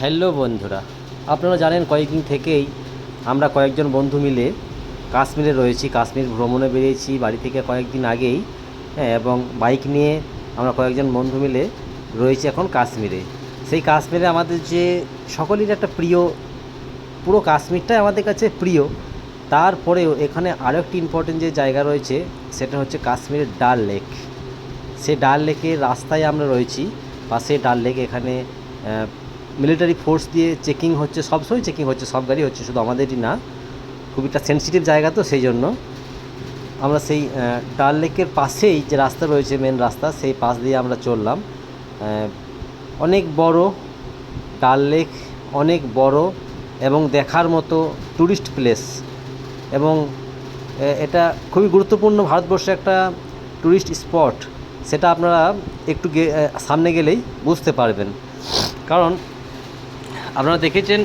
Hello বন্ধুরা, আপনারা জানেন কয়েকদিন থেকেই আমরা কয়েকজন বন্ধু মিলে কাশ্মীরে রয়েছি, কাশ্মীর ভ্রমণে বেরিয়েছি বাড়ি থেকে কয়েকদিন আগেই হ্যাঁ এবং বাইক নিয়ে আমরা কয়েকজন বন্ধু মিলে রয়েছি এখন কাশ্মীরে। সেই কাশ্মীরে আমাদের যে সকলের একটা প্রিয়, পুরো কাশ্মীরটাই আমাদের কাছে প্রিয়। তারপরেও এখানে আরও একটি ইম্পর্টেন্ট যে জায়গা রয়েছে, সেটা হচ্ছে কাশ্মীরের ডাল লেক। সে ডাল লেকের রাস্তায় আমরা রয়েছি পাশে ডাল লেক এখানে মিলিটারি ফোর্স দিয়ে চেকিং হচ্ছে সবসময় চেকিং হচ্ছে, সব গাড়ি হচ্ছে, শুধু আমাদেরই না খুব একটা সেন্সিটিভ জায়গা তো সেই জন্য। আমরা সেই ডাল লেকের পাশেই যে রাস্তা রয়েছে মেন রাস্তা, সেই পাশ দিয়ে আমরা চললাম। অনেক বড় ডাল লেক অনেক বড় এবং দেখার মতো ট্যুরিস্ট প্লেস এবং এটা খুবই গুরুত্বপূর্ণ ভারতবর্ষে একটা ট্যুরিস্ট স্পট সেটা আপনারা একটু সামনে গেলেই বুঝতে পারবেন। কারণ আপনারা দেখেছেন,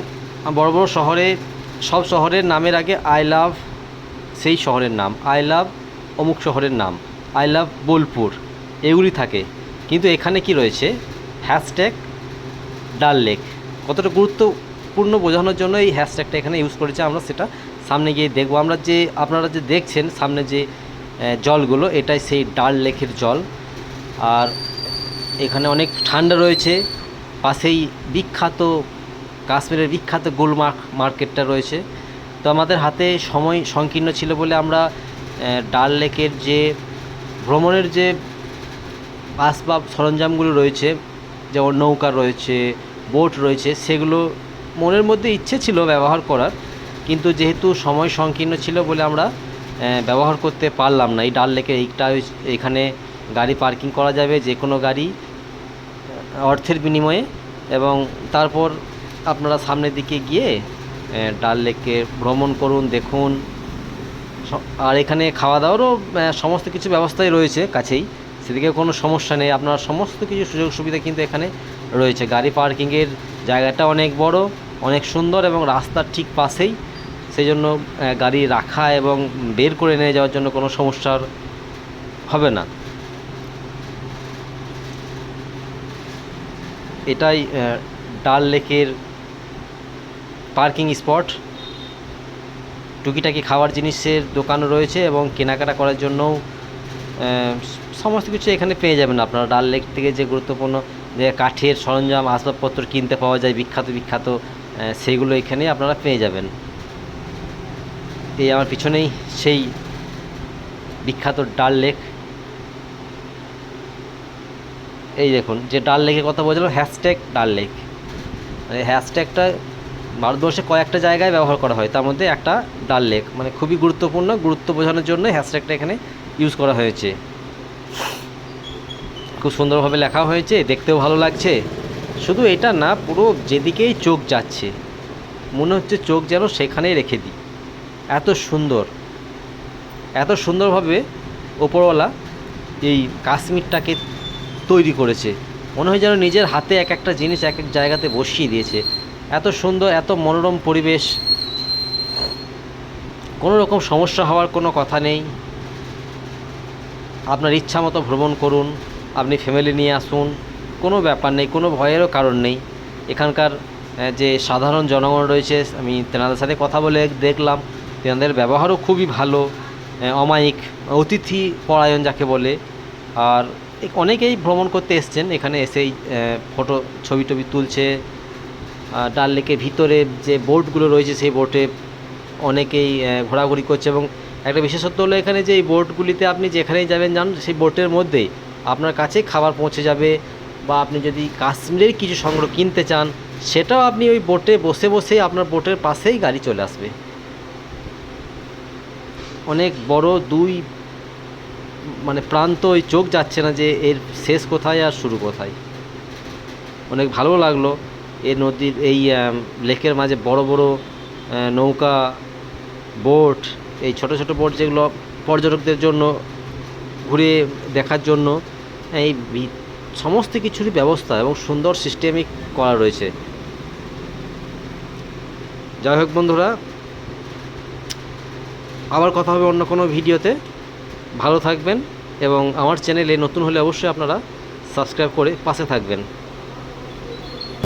বড় বড় শহরে, সব শহরের নামের আগে আই লাভ সেই শহরের নাম। আই লাভ অমুক শহরের নাম। I love Bolpur. এগুলি থাকে। কিন্তু এখানে কি রয়েছে? হ্যাশট্যাগ ডাল লেক। কতটা গুরুত্বপূর্ণ বোঝানোর জন্য এই হ্যাশট্যাগটা এখানে ইউজ করেছে আমরা সেটা সামনে গিয়ে দেখব। আমরা যে, আপনারা যে দেখছেন সামনে যে জলগুলো, এটাই সেই ডাল লেকের জল। আর এখানে অনেক ঠান্ডা রয়েছে। পাশেই বিখ্যাত কাশ্মীরের বিখ্যাত গোলমার্ক মার্কেটটা রয়েছে। তো আমাদের হাতে সময় সংকীর্ণ ছিল বলে আমরা ডাল লেকের যে ভ্রমণের যে আসবাব সরঞ্জামগুলো রয়েছে, যেমন নৌকা রয়েছে, বোট রয়েছে, সেগুলো মনের মধ্যে ইচ্ছে ছিল ব্যবহার করার, কিন্তু যেহেতু সময় সংকীর্ণ ছিল বলে আমরা ব্যবহার করতে পারলাম না। এই ডাল লেকের এইটা এখানে গাড়ি পার্কিং করা যাবে যে কোনো গাড়ি অর্থের বিনিময়ে এবং তারপর আপনারা সামনের দিকে গিয়ে ডাল লেকে ভ্রমণ করুন, দেখুন। আর এখানে খাওয়া দাওয়ারও সমস্ত কিছু ব্যবস্থাই রয়েছে কাছেই। সেদিকে কোনো সমস্যা নেই। আপনার সমস্ত কিছু সুযোগ সুবিধা কিন্তু এখানে রয়েছে। গাড়ি পার্কিংয়ের জায়গাটা অনেক বড়, অনেক সুন্দর এবং রাস্তার ঠিক পাশেই। সেই জন্য গাড়ি রাখা এবং বের করে নিয়ে যাওয়ার জন্য কোনো সমস্যার হবে না। এটাই ডাল লেকের পার্কিং স্পট টুকিটাকি খাওয়ার জিনিসের দোকানও রয়েছে এবং কেনাকাটা করার জন্যও সমস্ত কিছু এখানে পেয়ে যাবেন আপনারা। ডাল লেক থেকে যে গুরুত্বপূর্ণ যে কাঠের সরঞ্জাম আসবাবপত্র কিনতে পাওয়া যায় বিখ্যাত বিখ্যাত আহ, সেইগুলো এখানে আপনারা পেয়ে যাবেন। এই আমার পিছনেই সেই বিখ্যাত ডাল লেক। এই দেখুন যে ডাল লেকের কথা বলছিলাম হ্যাশট্যাগ ডাল লেক। হ্যাশট্যাগটা ভারতবর্ষে কয়েকটা জায়গায় ব্যবহার করা হয়। তার মধ্যে একটা ডাল লেক। মানে খুবই গুরুত্বপূর্ণ। গুরুত্ব বোঝানোর জন্য হ্যাশট্যাগটা এখানে ইউজ করা হয়েছে। খুব সুন্দরভাবে লেখা হয়েছে। দেখতেও ভালো লাগছে। শুধু এটা না, পুরো যেদিকেই চোখ যাচ্ছে, মনে হচ্ছে চোখ যেন সেখানেই রেখে দিই। এত সুন্দর। এত সুন্দরভাবে ওপরওয়ালা এই কাশ্মীরটাকে তৈরি করেছে। মনে হয় যেন নিজের হাতে এক একটা জিনিস এক এক জায়গাতে বসিয়ে দিয়েছে। এত সুন্দর, এত মনোরম পরিবেশ। কোনো রকম সমস্যা হওয়ার কোনো কথা নেই। আপনার ইচ্ছা মতো ভ্রমণ করুন, আপনি ফ্যামিলি নিয়ে আসুন, কোনো ব্যাপার নেই, কোনো ভয়েরও কারণ নেই। এখানকার যে সাধারণ জনগণ রয়েছে, আমি তেনাদের সাথে কথা বলে দেখলাম। তেনাদের ব্যবহারও খুবই ভালো অমায়িক, অতিথি পরায়ণ যাকে বলে। আর অনেকেই ভ্রমণ করতে এসছেন, এখানে এসেই ফটো ছবি টবি তুলছে ডাল লেকের ভিতরে যে বোটগুলো রয়েছে, সেই বোটে অনেকেই ঘোরাঘুরি করছে এবং একটা বিশেষত্ব হলো এখানে যে এই বোটগুলিতে আপনি যেখানেই যাবেন যান, সেই বোটের মধ্যেই আপনার কাছে খাবার পৌঁছে যাবে বা আপনি যদি কাশ্মীরের কিছু সংগ্রহ কিনতে চান, সেটাও আপনি ওই বোটে বসে বসেই আপনার বোটের পাশেই গাড়ি চলে আসবে। অনেক বড় দুই মানে প্রান্ত ওই চোখ যাচ্ছে না যে এর শেষ কোথায় আর শুরু কোথায়। অনেক ভালো লাগল। এই নদীর, এই লেকের মাঝে বড় বড় নৌকা, বোট, এই ছোট ছোট বোট যেগুলো পর্যটকদের জন্য ঘুরে দেখার জন্য, এই সমস্ত কিছুরই ব্যবস্থা এবং সুন্দর সিস্টেমিক করা রয়েছে। যাই হোক বন্ধুরা, আবার কথা হবে অন্য কোনো ভিডিওতে। ভালো থাকবেন এবং আমার চ্যানেলে নতুন হলে অবশ্যই আপনারা সাবস্ক্রাইব করে পাশে থাকবেন।